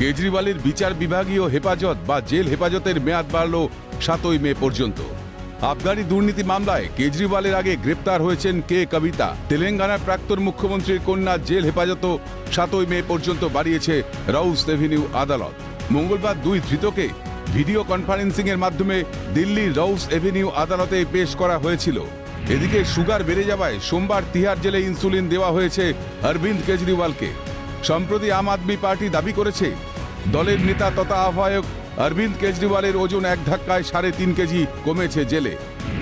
কেজরিওয়ালের বিচার বিভাগীয় হেফাজত বা জেল হেফাজতের মেয়াদ বাড়ল সাতই মে পর্যন্ত। আবগারি দুর্নীতি মামলায় কেজরিওয়ালের আগে গ্রেপ্তার হয়েছেন কে কবিতা। তেলেঙ্গানার প্রাক্তন মুখ্যমন্ত্রীর কন্যা জেল হেফাজতও সাতই মে পর্যন্ত বাড়িয়েছে রাউস এভিনিউ আদালত। মঙ্গলবার দুই ধৃতকে ভিডিও কনফারেন্সিং এর মাধ্যমে দিল্লির রাউস এভিনিউ আদালতে পেশ করা হয়েছিল। এদিকে সুগার বেড়ে যাওয়ায় সোমবার তিহার জেলে ইনসুলিন দেওয়া হয়েছে অরবিন্দ কেজরিওয়ালকে। সম্প্রতি আম আদমি পার্টি দাবি করেছে, দলের নেতা তথা আহ্বায়ক অরবিন্দ কেজরিওয়ালের ওজন এক ধাক্কায় সাড়ে তিন কেজি কমেছে জেলে।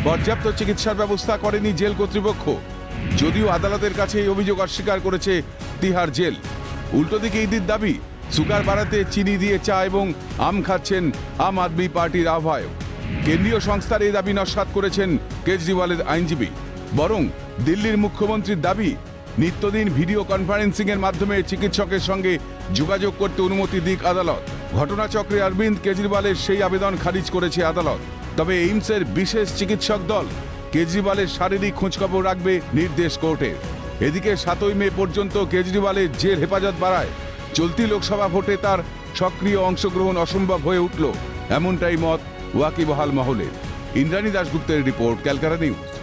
পর্যাপ্ত চিকিৎসার ব্যবস্থা করেনি জেল কর্তৃপক্ষ। যদিও আদালতের কাছে এই অভিযোগ অস্বীকার করেছে তিহার জেল। উল্টো দিকে ইডির দাবি, সুগার বাড়াতে চিনি দিয়ে চা এবং আম খাচ্ছেন আম আদমি পার্টির আহ্বায়ক। কেন্দ্রীয় সংস্থার এই দাবি নস্বাত করেছেন কেজরিওয়ালের আইনজীবী। বরং দিল্লির মুখ্যমন্ত্রীর দাবি নিত্যদিন ভিডিও কনফারেন্সিং এর মাধ্যমে চিকিৎসকের সঙ্গে যোগাযোগ করতে অনুমতি দিক আদালত। ঘটনাচক্রে অরবিন্দ কেজরিওয়ালের সেই আবেদন খারিজ করেছে আদালত। তবে এইমসের বিশেষ চিকিৎসক দল কেজরিওয়ালের শারীরিক খোঁজখবর রাখবে নির্দেশ কোর্টের এদিকে সাতই মে পর্যন্ত কেজরিওয়ালের জেল হেফাজত বাড়ায়। চলতি লোকসভা ভোটে তার সক্রিয় অংশগ্রহণ অসম্ভব হয়ে উঠল। এমনটাই মত ওয়াকিবহাল মহলের ইন্দ্রাণী দাশগুপ্তের রিপোর্ট, ক্যালকাটা নিউজ।